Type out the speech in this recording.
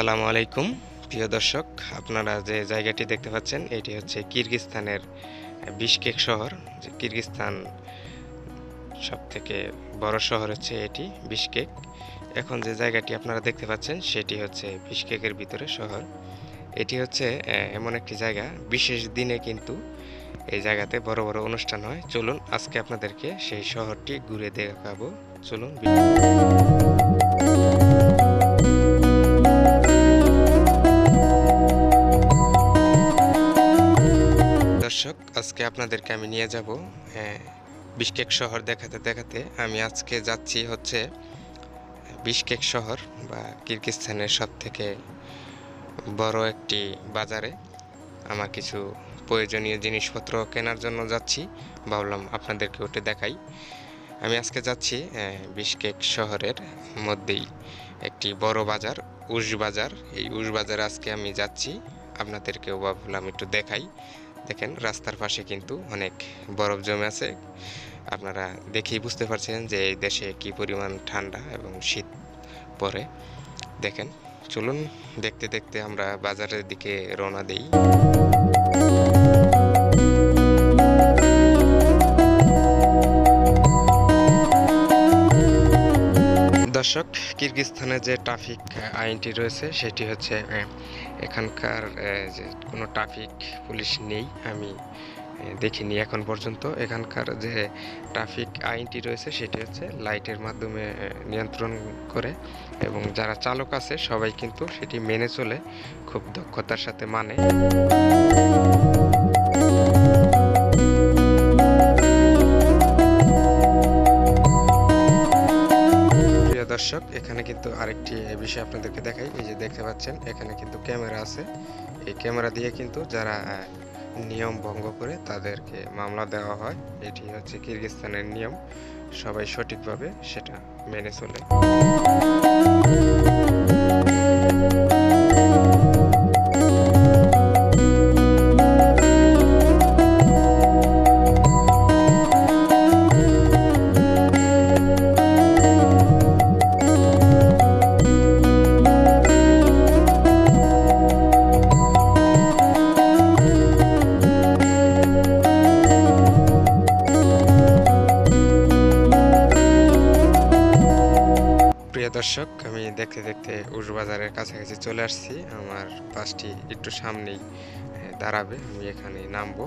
আলাইকুম। প্রিয় দর্শক, আপনারা যে জায়গাটি দেখতে পাচ্ছেন, এটি হচ্ছে কিরগিস্তানের বিশকেক শহর। যে কিরগিস্তান সব থেকে বড় শহর হচ্ছে এটি, বিশকেক। এখন যে জায়গাটি আপনারা দেখতে পাচ্ছেন, সেটি হচ্ছে বিশকেকের ভিতরে শহর। এটি হচ্ছে এমন একটি জায়গা। বিশেষ দিনে কিন্তু এই জায়গাতে বড় বড় অনুষ্ঠান হয়। চলুন, আজকে আপনাদেরকে সেই শহরটি ঘুরে দেখাবো। চলুন দর্শক, আজকে আপনাদেরকে আমি নিয়ে যাব বিশকেক শহর দেখাতে দেখাতে। আমি আজকে যাচ্ছি হচ্ছে বিশকেক শহর বা কিরগিস্তানের সব থেকে বড় একটি বাজারে। আমার কিছু প্রয়োজনীয় জিনিসপত্র কেনার জন্য যাচ্ছি, ভাবলাম আপনাদেরকে ওটা দেখাই। আমি আজকে যাচ্ছি বিশকেক শহরের মধ্যেই একটি বড় বাজার উস বাজার। এই উস বাজারে আজকে আমি যাচ্ছি, আপনাদেরকেও ভাবলাম একটু দেখাই। দেখেন, রাস্তার পাশে কিন্তু অনেক বরফ জমে আছে। আপনারা দেখেই বুঝতে পারছেন যে এই দেশে কি পরিমাণ ঠান্ডা এবং শীত পরে দেখেন, চলুন দেখতে দেখতে আমরা বাজারের দিকে রওনা দেই। দর্শক কিরগিস্তানে যে ট্রাফিক আইনটি রয়েছে, সেটি হচ্ছে এখানকার যে কোনো ট্রাফিক পুলিশ নেই, আমি দেখিনি এখন পর্যন্ত। এখানকার যে ট্রাফিক আইনটি রয়েছে, সেটি হচ্ছে লাইটের মাধ্যমে নিয়ন্ত্রণ করে এবং যারা চালক আছে, সবাই কিন্তু সেটি মেনে চলে, খুব দক্ষতার সাথে মানে। দর্শক, এখানে কিন্তু আরেকটি বিষয় আপনাদেরকে দেখাই। এই যে দেখতে পাচ্ছেন, এখানে কিন্তু ক্যামেরা আছে। এই ক্যামেরা দিয়ে কিন্তু যারা নিয়ম ভঙ্গ করে তাদেরকে মামলা দেওয়া হয়, এটি হচ্ছে কিরগিস্তানের নিয়ম। সবাই সঠিকভাবে সেটা মেনে চলে। দর্শক, আমি দেখতে দেখতে উজবাজারের কাছাকাছি চলে আসছি। আমার বাসটি একটু সামনেই দাঁড়াবে, আমি এখানে নামবো।